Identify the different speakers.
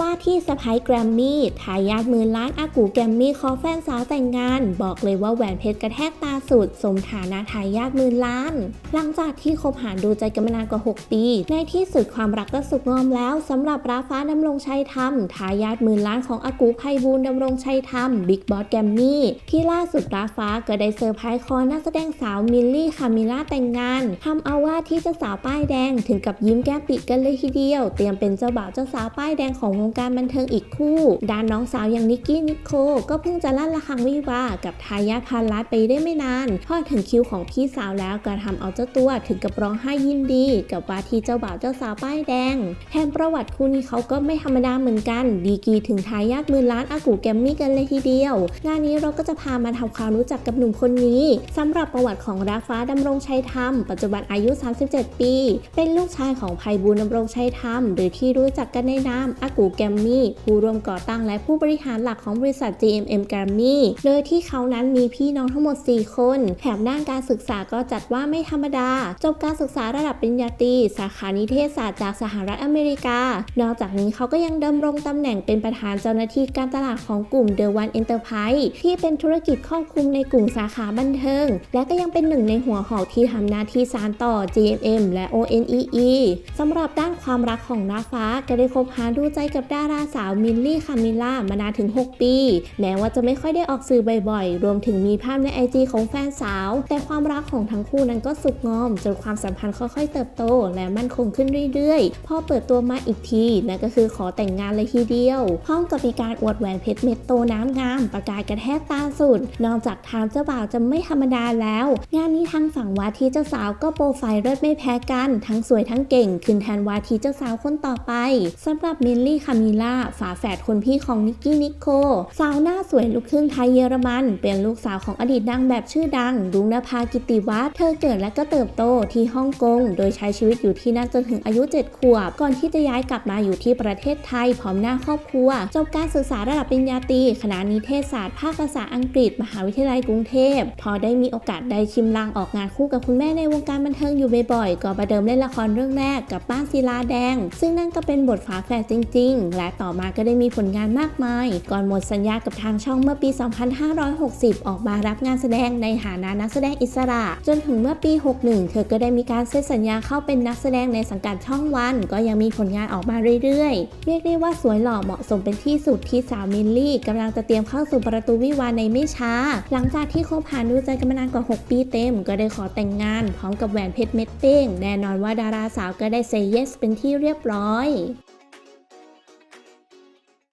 Speaker 1: ว่าที่สะพ้ายแกรมมี่ทายาทมื่นล้านอากูแกรมมี่ขอแฟนสาวแต่งงาน บอกเลยว่าแหวนเพชรกระแทกตาสุด สมฐานะทายาทมื่นล้าน หลังจากที่คบหาดูใจกันมานานกว่า 6 ปี ในที่สุดความรักก็สุกงอมแล้วสำหรับราฟ้าดำรงชัยธรรมทายาทมื่นล้านของอากูไพบูลย์ดำรงชัยธรรมบิ๊กบอสแกรมมี่ที่ล่าสุดราฟ้าก็ได้เซอร์ไพรส์คอนักแสดงสาวมิลลี่คามิล่าแต่งงานทำเอาว่าที่เจ้าสาวป้ายแดงถึงกับยิ้มแก้มปิดกันเลยทีเดียว เตรียมเป็นเจ้าบ่าวเจ้าสาวป้ายแดงของวงการบันเทิงอีกคู่ ด้านน้องสาวอย่างนิกกี้นิโคลก็เพิ่งจะลั่นละคังวิวากับทายาทพันล้านไปได้ไม่นาน พอถึงคิวของพี่สาวแล้วก็ทำเอาเจ้าตัวถึงกับร้องไห้ยินดี กับว่าที่เจ้าบ่าวเจ้าสาวป้ายแดง แถมประวัติคู่นี้เขาก็ไม่ธรรมดาเหมือนกัน ดีกีถึงทายาทหมื่นล้านอากูแกมมี่กันเลยทีเดียว งานนี้เราก็จะพามาทำความรู้จักกับหนุ่มคนนี้สำหรับประวัติของราฟ้าดำรงชัยธรรม ปัจจุบันอายุ 37 ปี เป็นลูกชายของไพบูลย์ดำรงชัยธรรมหรือที่รู้จักกันในนามอากูแกรมมี่ผู้ร่วมก่อตั้งและผู้บริหารหลักของบริษัท GMM แกรมมี่โดยที่เขานั้นมีพี่น้องทั้งหมด 4 คน แถมด้านการศึกษาก็จัดว่าไม่ธรรมดา จบการศึกษาระดับปริญญาตรีสาขานิเทศศาสตร์จากสหรัฐอเมริกา นอกจากนี้เขาก็ยังดำรงตำแหน่งเป็นประธานเจ้าหน้าที่การตลาดของกลุ่ม The One Enterprise ที่เป็นธุรกิจครอบคลุมในกลุ่มสาขาบันเทิง และก็ยังเป็นหนึ่งในหัวหอกที่ทำหน้าที่สานต่อ GMM และ ONEE สำหรับด้านความรักของน้าฟ้าก็ได้คบหาดูใจกับดาราสาวมิลลี่คามิล่ามานานถึง 6 ปี แม้ว่าจะไม่ค่อยได้ออกสื่อบ่อยๆ รวมถึงมีภาพในไอจีของแฟนสาว แต่ความรักของทั้งคู่นั้นก็สุกงอม จนความสัมพันธ์ค่อยๆ เติบโต และมั่นคงขึ้นเรื่อยๆ พอเปิดตัวมาอีกทีนั่นก็คือขอแต่งงานเลยทีเดียวพร้อมกับมีการอวดแหวนเพชรเม็ดโตน้ำงาม ประกายกระแทกตาสุด นอกจากทางเจ้าบ่าวจะไม่ธรรมดาแล้ว งานนี้ทางฝั่งวาทีเจ้าสาวก็โปรไฟล์เลิศไม่แพ้กัน ทั้งสวยทั้งเก่ง ขึ้นแทนวาทีเจ้าสาวคนต่อไปสำหรับมิลลี่คามิล่าฝาแฝดคนพี่ของนิกกี้นิโคสาวหน้าสวยลูกครึ่งไทยเยอรมัน เป็นลูกสาวของอดีตนางแบบชื่อดัง รุ้งนภากิติวัฒน์เธอเกิดและก็เติบโตที่ฮ่องกง โดยใช้ชีวิตอยู่ที่นั่นจนถึงอายุ 7 ขวบ ก่อนที่จะย้ายกลับมาอยู่ที่ประเทศไทย พร้อมหน้าครอบครัว จบการศึกษาระดับปริญญาตรีคณะนิเทศศาสตร์ภาคภาษาอังกฤษ มหาวิทยาลัยกรุงเทพ พอได้มีโอกาสได้ชิมลางออกงานคู่กับคุณแม่ในวงการบันเทิงอยู่บ่อยๆก็ประเดิมเล่นละครเรื่องแรกกับบ้านศิลาแดง ซึ่งนั่นก็เป็นบทฝาแฝดจริงๆและต่อมาก็ได้มีผลงานมากมาย ก่อนหมดสัญญากับทางช่องเมื่อปี 2560 ออกมารับงานแสดงในฐานะนักแสดงอิสระ จนถึงเมื่อปี 61 เธอก็ได้มีการเซ็นสัญญาเข้าเป็นนักแสดงในสังกัดช่องวัน ก็ยังมีผลงานออกมาเรื่อยๆ เรียกได้ว่าสวยหล่อเหมาะสมเป็นที่สุดที่สาวมิลลี่กำลังจะเตรียมเข้าสู่ประตูวิวาในไม่ช้า หลังจากที่คบหาดูใจกันมานานกว่า 6 ปีเต็ม ก็ได้ขอแต่งงานพร้อมกับแหวนเพชรเม็ดเป้งแน่นอนว่าดาราสาวก็ได้เซเยสเป็นที่เรียบร้อย